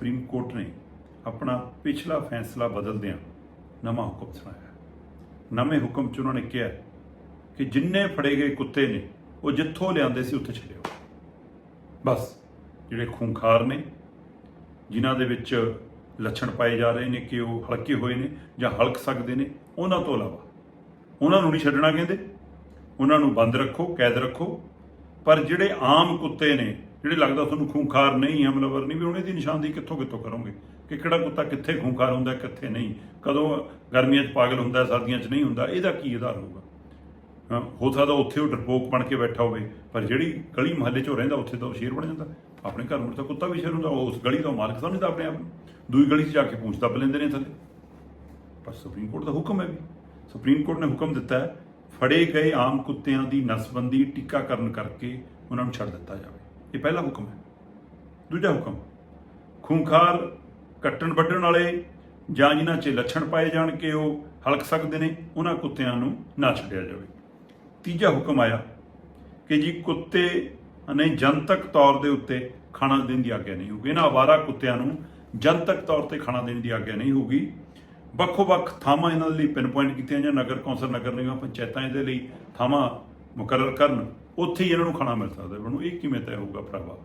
Supreme court ਨੇ ਆਪਣਾ ਪਿਛਲਾ ਫੈਸਲਾ ਬਦਲਦਿਆਂ ਨਵਾਂ ਹੁਕਮ ਸੁਣਾਇਆ। ਨਵੇਂ ਹੁਕਮ 'ਚ ਉਹਨਾਂ ਨੇ ਕਿਹਾ ਕਿ ਜਿੰਨੇ ਫੜੇ ਗਏ ਕੁੱਤੇ ਨੇ, ਉਹ ਜਿੱਥੋਂ ਲਿਆਂਦੇ ਸੀ ਉੱਥੇ ਛੱਡਿਓ। ਬਸ, ਜਿਹੜੇ ਖੂੰਖਾਰ ਨੇ, ਜਿਨ੍ਹਾਂ ਦੇ ਵਿੱਚ ਲੱਛਣ ਪਾਏ ਜਾ ਰਹੇ ਨੇ ਕਿ ਉਹ ਹਲਕੇ ਹੋਏ ਨੇ ਜਾਂ ਹਲਕ ਸਕਦੇ ਨੇ, ਉਹਨਾਂ ਤੋਂ ਇਲਾਵਾ ਉਹਨਾਂ ਨੂੰ ਨਹੀਂ ਛੱਡਣਾ ਕਹਿੰਦੇ। ਉਹਨਾਂ ਨੂੰ ਬੰਦ ਰੱਖੋ, ਕੈਦ ਰੱਖੋ ਪਰ ਜਿਹੜੇ ਆਮ ਕੁੱਤੇ ਨੇ, ਜਿਹੜੇ ਲੱਗਦਾ ਤੁਹਾਨੂੰ ਖੂੰਖਾਰ ਨਹੀਂ, ਹਮਲਾਵਰ ਨਹੀਂ, ਵੀ ਉਹਨੇ ਦੀ ਨਿਸ਼ਾਨਦੀ ਕਿੱਥੋਂ ਕਿੱਥੋਂ ਕਰੋਗੇ? ਕਿ ਕਿਹੜਾ ਕੁੱਤਾ ਕਿੱਥੇ ਖੂੰਖਾਰ ਹੁੰਦਾ, ਕਿੱਥੇ ਨਹੀਂ? ਕਦੋਂ ਗਰਮੀਆਂ 'ਚ ਪਾਗਲ ਹੁੰਦਾ, ਸਰਦੀਆਂ 'ਚ ਨਹੀਂ ਹੁੰਦਾ, ਇਹਦਾ ਕੀ ਆਧਾਰ ਹੋਊਗਾ? ਹੋ ਸਕਦਾ ਉੱਥੇ ਉਹ ਡਰਪੋਕ ਬਣ ਕੇ ਬੈਠਾ ਹੋਵੇ, ਪਰ ਜਿਹੜੀ ਗਲੀ ਮੁਹੱਲੇ 'ਚੋਂ ਰਹਿੰਦਾ, ਉੱਥੇ ਤਾਂ ਉਹ ਸ਼ੇਰ ਬਣ ਜਾਂਦਾ। ਆਪਣੇ ਘਰ ਮੁੜ ਤਾਂ ਕੁੱਤਾ ਵੀ ਸ਼ੇਰ ਹੁੰਦਾ ਉਹ ਉਸ ਗਲੀ ਦਾ ਮਾਲਕ ਸਮਝਦਾ ਆਪਣੇ ਆਪ ਨੂੰ। ਦੂਈ ਗਲੀ 'ਚ ਜਾ ਕੇ ਪੂੰਛ ਦੱਬ ਲੈਂਦੇ ਨੇ ਥੱਲੇ। ਪਰ ਸੁਪਰੀਮ ਕੋਰਟ ਦਾ ਹੁਕਮ ਹੈ ਵੀ। ਸੁਪਰੀਮ ਕੋਰਟ ਨੇ ਹੁਕਮ ਦਿੱਤਾ ਹੈ ਫੜੇ ਗਏ ਆਮ ਕੁੱਤਿਆਂ ਦੀ ਨਸਬੰਦੀ ਟੀਕਾਕਰਨ ਕਰਕੇ ਉਹਨਾਂ ਨੂੰ ਛੱਡ ਦਿੱਤਾ ਜਾਵੇ। ਇਹ ਪਹਿਲਾ ਹੁਕਮ ਹੈ। ਦੂਜਾ ਹੁਕਮ, ਖੂੰਖਾਰ ਕੱਟਣ ਵੱਢਣ ਵਾਲੇ ਜਾਂ ਜਿਨ੍ਹਾਂ 'ਚ ਲੱਛਣ ਪਾਏ ਜਾਣ ਕਿ ਉਹ ਹਲਕ ਸਕਦੇ ਨੇ, ਉਹਨਾਂ ਕੁੱਤਿਆਂ ਨੂੰ ਨਾ ਛੱਡਿਆ ਜਾਵੇ। ਤੀਜਾ ਹੁਕਮ ਆਇਆ ਕਿ ਜੀ ਕੁੱਤੇ ਨੇ ਜਨਤਕ ਤੌਰ ਦੇ ਉੱਤੇ ਖਾਣਾ ਦੇਣ ਦੀ ਆਗਿਆ ਨਹੀਂ ਹੋਊਗੀ। ਇਹਨਾਂ ਆਵਾਰਾ ਕੁੱਤਿਆਂ ਨੂੰ ਜਨਤਕ ਤੌਰ ਤੇ ਖਾਣਾ ਦੇਣ ਦੀ ਆਗਿਆ ਨਹੀਂ ਹੋਊਗੀ। ਵੱਖੋ-ਵੱਖ ਥਾਵਾਂ ਇਹਨਾਂ ਦੇ ਲਈ ਪਿਨ ਪੁਆਇੰਟ ਕੀਤੀਆਂ ਜਾਂ ਨਗਰ ਕੌਂਸਲ, ਨਗਰ ਨਿਗਮ, ਪੰਚਾਇਤਾਂ ਇਹਦੇ ਲਈ ਥਾਵਾਂ ਮੁਕਰਰ ਕਰਨ, ਉੱਥੇ ਹੀ ਇਹਨਾਂ ਨੂੰ ਖਾਣਾ ਮਿਲ ਸਕਦਾ ਹੈ। ਬਣੂ, ਇਹ ਕਿਵੇਂ ਤੈਅ ਹੋਊਗਾ ਭਰਾਵਾ?